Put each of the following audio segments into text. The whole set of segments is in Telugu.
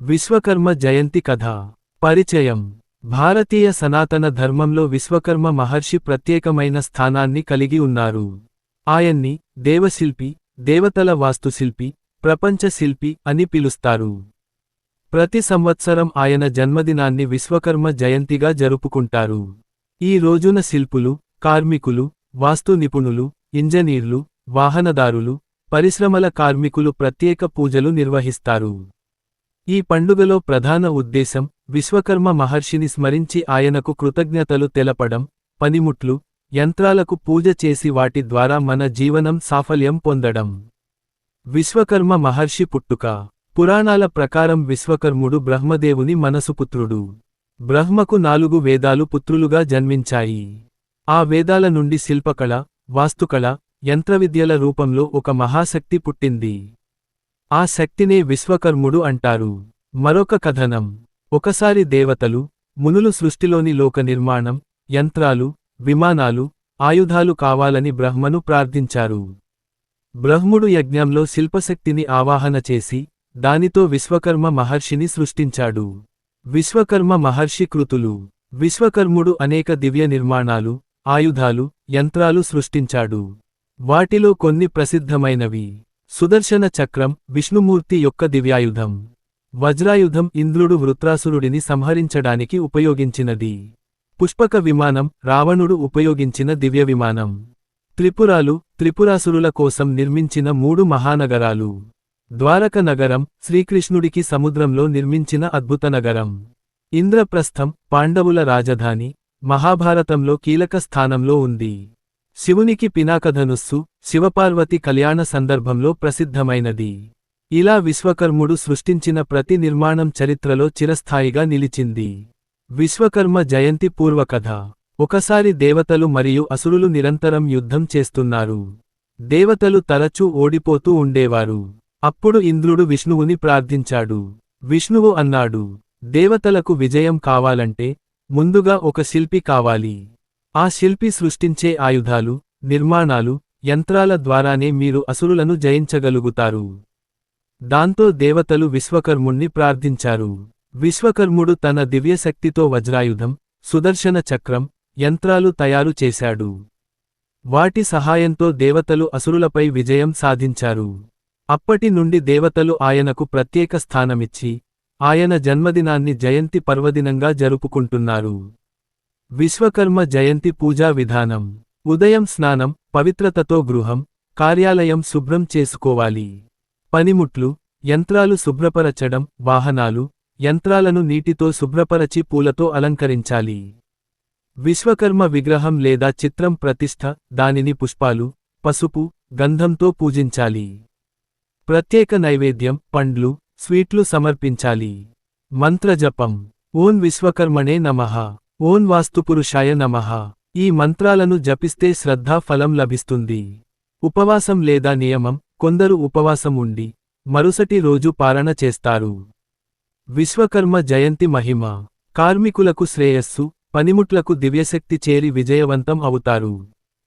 విశ్వకర్మ జయంతి కథ. పరిచయం. భారతీయ సనాతన ధర్మంలో విశ్వకర్మ మహర్షి ప్రత్యేకమైన స్థానాన్ని కలిగి ఉన్నారు. ఆయన్ని దేవశిల్పి దేవతల వాస్తుశిల్పి ప్రపంచ శిల్పి అని పిలుస్తారు. ప్రతి సంవత్సరం ఆయన జన్మదినాన్ని విశ్వకర్మ జయంతిగా జరుపుకుంటారు. ఈ రోజున శిల్పులు కార్మికులు వాస్తు నిపుణులు ఇంజనీర్లు వాహనదారులు పరిశ్రమల కార్మికులు ప్రత్యేక పూజలు నిర్వహిస్తారు. ఈ పండుగలో ప్రధాన ఉద్దేశం విశ్వకర్మ మహర్షిని స్మరించి ఆయనకు కృతజ్ఞతలు తెలపడం పనిముట్లు యంత్రాలకు పూజ చేసి వాటి ద్వారా మన జీవనం సాఫల్యం పొందడం. విశ్వకర్మ మహర్షి పుట్టుక. పురాణాల ప్రకారం విశ్వకర్ముడు బ్రహ్మదేవుని మనసుపుత్రుడు. బ్రహ్మకు నాలుగు వేదాలు పుత్రులుగా జన్మించాయి. ఆ వేదాల నుండి శిల్పకళ వాస్తుకళ యంత్రవిద్యల రూపంలో ఒక మహాశక్తి పుట్టింది. ఆ శక్తినే విశ్వకర్ముడు అంటారు. మరొక కథనం. ఒకసారి దేవతలు మునులు సృష్టిలోని లోక నిర్మాణం యంత్రాలు విమానాలు ఆయుధాలు కావాలని బ్రహ్మను ప్రార్థించారు. బ్రహ్ముడు యజ్ఞంలో శిల్పశక్తిని ఆవాహన చేసి దానితో విశ్వకర్మ మహర్షిని సృష్టించాడు. విశ్వకర్మ మహర్షి కృతులు. విశ్వకర్ముడు అనేక దివ్య నిర్మాణాలు ఆయుధాలు యంత్రాలు సృష్టించాడు. వాటిలో కొన్ని ప్రసిద్ధమైనవి. సుదర్శన చక్రం విష్ణుమూర్తి యొక్క దివ్యాయుధం. వజ్రాయుధం ఇంద్రుడు వృత్రాసురుడిని సంహరించడానికి ఉపయోగించినది. పుష్పక విమానం రావణుడు ఉపయోగించిన దివ్య విమానం. త్రిపురాలు త్రిపురాసురుల కోసం నిర్మించిన మూడు మహానగరాలు. ద్వారక నగరం శ్రీకృష్ణుడికి సముద్రంలో నిర్మించిన అద్భుత నగరం. ఇంద్రప్రస్థం పాండవుల రాజధాని మహాభారతంలో కీలక స్థానంలో ఉంది. శివునికి పినాకధనుస్సు శివపార్వతి కళ్యాణ సందర్భంలో ప్రసిద్ధమైనది. ఇలా విశ్వకర్ముడు సృష్టించిన ప్రతి నిర్మాణం చరిత్రలో చిరస్థాయిగా నిలిచింది. విశ్వకర్మ జయంతి పూర్వకథ. ఒకసారి దేవతలు మరియు అసురులు నిరంతరం యుద్ధం చేస్తున్నారు. దేవతలు తరచూ ఓడిపోతూ ఉండేవారు. అప్పుడు ఇంద్రుడు విష్ణువుని ప్రార్థించాడు. విష్ణువు అన్నాడు దేవతలకు విజయం కావాలంటే ముందుగా ఒక శిల్పి కావాలి. ఆ శిల్పి సృష్టించే ఆయుధాలు నిర్మాణాలు యంత్రాల ద్వారానే మీరు అసురులను జయించగలుగుతారు. దాంతో దేవతలు విశ్వకర్ముణ్ణి ప్రార్థించారు. విశ్వకర్ముడు తన దివ్యశక్తితో వజ్రాయుధం సుదర్శన చక్రం యంత్రాలు తయారు చేశాడు. వాటి సహాయంతో దేవతలు అసురులపై విజయం సాధించారు. అప్పటి నుండి దేవతలు ఆయనకు ప్రత్యేక స్థానమిచ్చి ఆయన జన్మదినాన్ని జయంతి పర్వదినంగా జరుపుకుంటున్నారు. విశ్వకర్మ జయంతి పూజా విధానం. ఉదయం స్నానం పవిత్రతతో గృహం కార్యాలయం శుభ్రం చేసుకోవాలి. పనిముట్లు యంత్రాలు శుభ్రపరచడం వాహనాలు యంత్రాలను నీటితో శుభ్రపరచి పూలతో అలంకరించాలి. విశ్వకర్మ విగ్రహం లేదా చిత్రం ప్రతిష్ఠ దానిని పుష్పాలు పసుపు గంధంతో పూజించాలి. ప్రత్యేక నైవేద్యం పండ్లు స్వీట్లు సమర్పించాలి. మంత్రజపం. ఓన్ విశ్వకర్మణే నమః. ఓన్ వాస్తుపురుషాయ నమః. ఈ మంత్రాలను జపిస్తే శ్రద్ధా ఫలం లభిస్తుంది. ఉపవాసం లేదా నియమం కొందరు ఉపవాసం ఉండి మరుసటి రోజు పాలన చేస్తారు. విశ్వకర్మ జయంతి మహిమ. కార్మికులకు శ్రేయస్సు పనిముట్లకు దివ్యశక్తి చేరి విజయవంతం అవుతారు.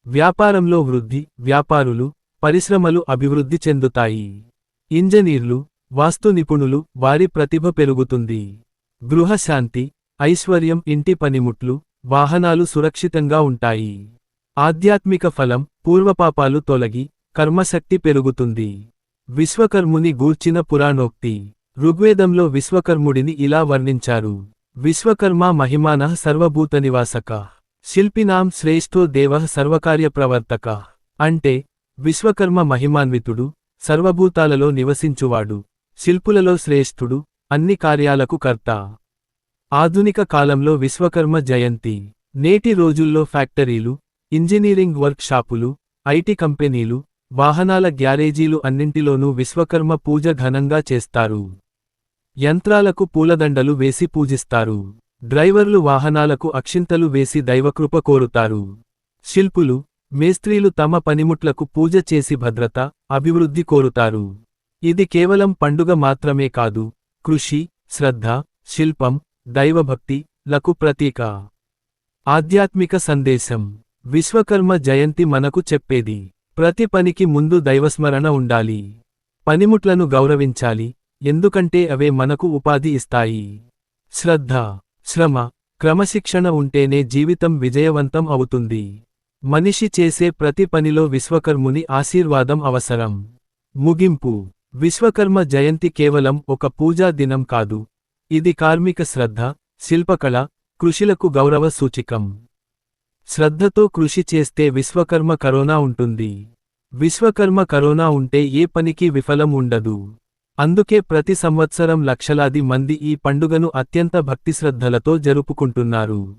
వ్యాపారంలో వృద్ధి వ్యాపారులు పరిశ్రమలు అభివృద్ధి చెందుతాయి. ఇంజనీర్లు వాస్తు నిపుణులు వారి ప్రతిభ పెరుగుతుంది. గృహశాంతి ఐశ్వర్యం ఇంటి పనిముట్లు వాహనాలు సురక్షితంగా ఉంటాయి. ఆధ్యాత్మిక ఫలం పూర్వపాపాలు తొలగి కర్మశక్తి పెరుగుతుంది. విశ్వకర్ముని గూర్చిన పురాణోక్తి. ఋగ్వేదంలో విశ్వకర్ముడిని ఇలా వర్ణించారు. విశ్వకర్మ మహిమాన సర్వభూతనివాసక శిల్పినాం శ్రేష్ఠో దేవ సర్వకార్యప్రవర్తక అంటే విశ్వకర్మ మహిమాన్వితుడు సర్వభూతాలలో నివసించువాడు శిల్పులలో శ్రేష్ఠుడు అన్ని కార్యాలకు కర్త. ఆధునిక కాలంలో విశ్వకర్మ జయంతి. నేటి రోజుల్లో ఫ్యాక్టరీలు ఇంజనీరింగ్ వర్క్ షాపులు ఐటీ కంపెనీలు వాహనాల గ్యారేజీలు అన్నింటిలోనూ విశ్వకర్మ పూజ ఘనంగా చేస్తారు. యంత్రాలకు పూలదండలు వేసి పూజిస్తారు. డ్రైవర్లు వాహనాలకు అక్షింతలు వేసి దైవకృప కోరుతారు. శిల్పులు మేస్త్రీలు తమ పనిముట్లకు పూజ చేసి భద్రత అభివృద్ధి కోరుతారు. ఇది కేవలం పండుగ మాత్రమే కాదు. కృషి శ్రద్ధ శిల్పం దైవభక్తి లకు ప్రతీక. ఆధ్యాత్మిక సందేశం. విశ్వకర్మ జయంతి మనకు చెప్పేది. ప్రతి పనికి ముందు దైవస్మరణ ఉండాలి. పనిముట్లను గౌరవించాలి. ఎందుకంటే అవే మనకు ఉపాధి ఇస్తాయి. శ్రద్ధ శ్రమ క్రమశిక్షణ ఉంటేనే జీవితం విజయవంతం అవుతుంది. మనిషి చేసే ప్రతి పనిలో విశ్వకర్ముని ఆశీర్వాదం అవసరం. ముగింపు. విశ్వకర్మ జయంతి కేవలం ఒక పూజా దినం కాదు. ఇది కార్మిక శ్రద్ధ శిల్పకళ కృషిలకు గౌరవ సూచికం. శ్రద్ధతో కృషి చేస్తే విశ్వకర్మ కరోనా ఉంటుంది. విశ్వకర్మ కరోనా ఉంటే ఏ పనికి విఫలం ఉండదు. అందుకే ప్రతి సంవత్సరం లక్షలాది మంది ఈ పండుగను అత్యంత భక్తిశ్రద్ధలతో జరుపుకుంటున్నారు.